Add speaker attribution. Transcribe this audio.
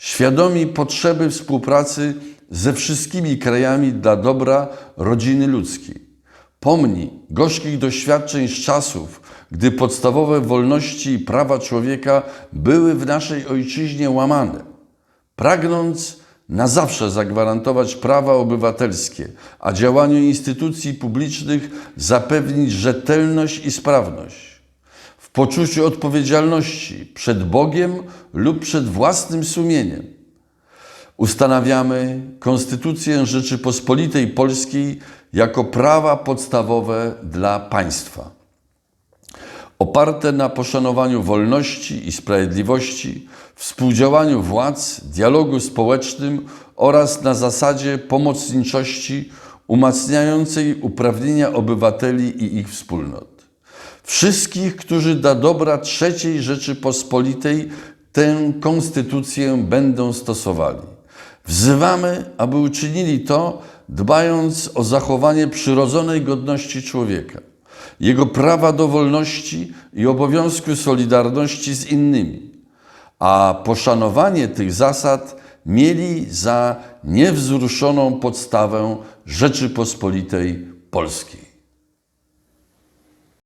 Speaker 1: świadomi potrzeby współpracy ze wszystkimi krajami dla dobra rodziny ludzkiej. Pomni gorzkich doświadczeń z czasów, gdy podstawowe wolności i prawa człowieka były w naszej ojczyźnie łamane. Pragnąc na zawsze zagwarantować prawa obywatelskie, a działaniu instytucji publicznych zapewnić rzetelność i sprawność w poczuciu odpowiedzialności przed Bogiem lub przed własnym sumieniem. Ustanawiamy Konstytucję Rzeczypospolitej Polskiej jako prawa podstawowe dla państwa. Oparte na poszanowaniu wolności i sprawiedliwości, współdziałaniu władz, dialogu społecznym oraz na zasadzie pomocniczości umacniającej uprawnienia obywateli i ich wspólnot. Wszystkich, którzy dla dobra III Rzeczypospolitej tę konstytucję będą stosowali. Wzywamy, aby uczynili to, dbając o zachowanie przyrodzonej godności człowieka, jego prawa do wolności i obowiązku solidarności z innymi, a poszanowanie tych zasad mieli za niewzruszoną podstawę Rzeczypospolitej Polskiej.